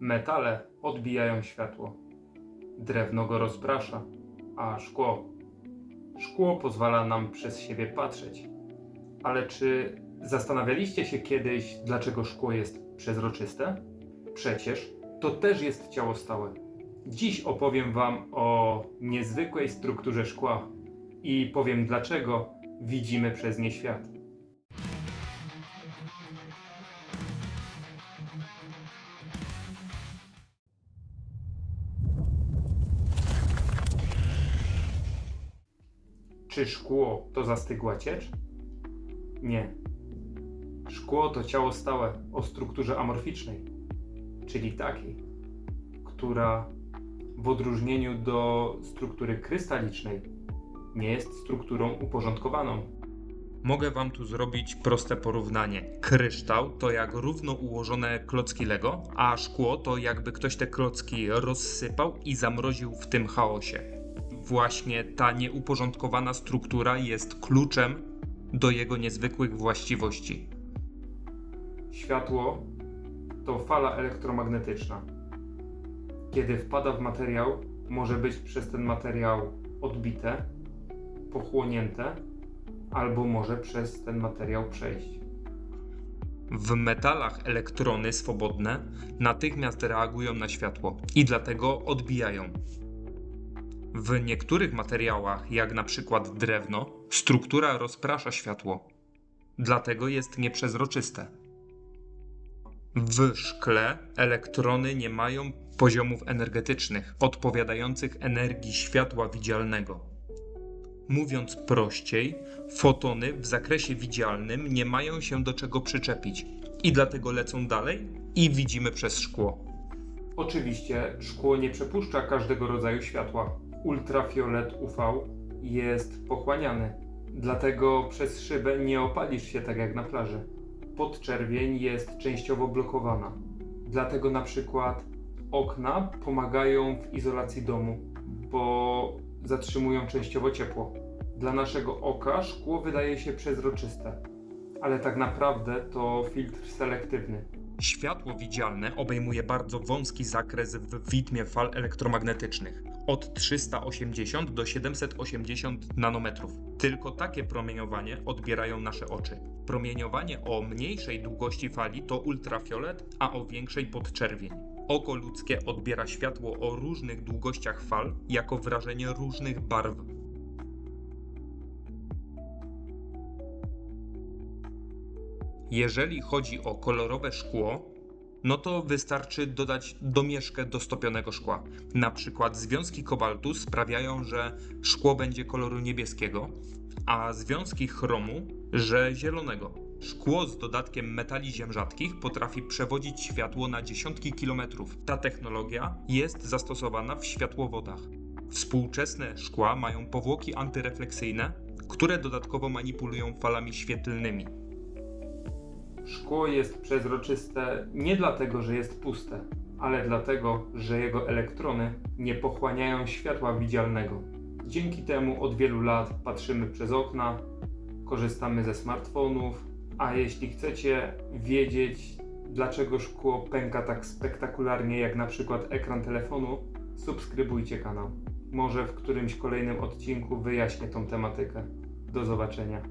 Metale odbijają światło. Drewno go rozprasza, a szkło. Szkło pozwala nam przez siebie patrzeć. Ale czy zastanawialiście się kiedyś, dlaczego szkło jest przezroczyste? Przecież to też jest ciało stałe. Dziś opowiem Wam o niezwykłej strukturze szkła i powiem dlaczego widzimy przez nie świat. Czy szkło to zastygła ciecz? Nie. Szkło to ciało stałe o strukturze amorficznej, czyli takiej, która w odróżnieniu do struktury krystalicznej nie jest strukturą uporządkowaną. Mogę Wam tu zrobić proste porównanie. Kryształ to jak równo ułożone klocki Lego, a szkło to jakby ktoś te klocki rozsypał i zamroził w tym chaosie. Właśnie ta nieuporządkowana struktura jest kluczem do jego niezwykłych właściwości. Światło to fala elektromagnetyczna. Kiedy wpada w materiał, może być przez ten materiał odbite, pochłonięte, albo może przez ten materiał przejść. W metalach elektrony swobodne natychmiast reagują na światło i dlatego odbijają. W niektórych materiałach, jak na przykład drewno, struktura rozprasza światło, dlatego jest nieprzezroczyste. W szkle elektrony nie mają poziomów energetycznych odpowiadających energii światła widzialnego. Mówiąc prościej, fotony w zakresie widzialnym nie mają się do czego przyczepić i dlatego lecą dalej i widzimy przez szkło. Oczywiście szkło nie przepuszcza każdego rodzaju światła. Ultrafiolet UV jest pochłaniany, dlatego przez szybę nie opalisz się tak jak na plaży. Podczerwień jest częściowo blokowana. Dlatego na przykład okna pomagają w izolacji domu, bo zatrzymują częściowo ciepło. Dla naszego oka szkło wydaje się przezroczyste, ale tak naprawdę to filtr selektywny. Światło widzialne obejmuje bardzo wąski zakres w widmie fal elektromagnetycznych od 380 do 780 nanometrów. Tylko takie promieniowanie odbierają nasze oczy. Promieniowanie o mniejszej długości fali to ultrafiolet, a o większej podczerwień. Oko ludzkie odbiera światło o różnych długościach fal jako wrażenie różnych barw. Jeżeli chodzi o kolorowe szkło, no to wystarczy dodać domieszkę do stopionego szkła. Na przykład związki kobaltu sprawiają, że szkło będzie koloru niebieskiego, a związki chromu, że zielonego. Szkło z dodatkiem metali ziem rzadkich potrafi przewodzić światło na dziesiątki kilometrów. Ta technologia jest zastosowana w światłowodach. Współczesne szkła mają powłoki antyrefleksyjne, które dodatkowo manipulują falami świetlnymi. Szkło jest przezroczyste nie dlatego, że jest puste, ale dlatego, że jego elektrony nie pochłaniają światła widzialnego. Dzięki temu od wielu lat patrzymy przez okna, korzystamy ze smartfonów, a jeśli chcecie wiedzieć, dlaczego szkło pęka tak spektakularnie jak na przykład ekran telefonu, subskrybujcie kanał. Może w którymś kolejnym odcinku wyjaśnię tą tematykę. Do zobaczenia.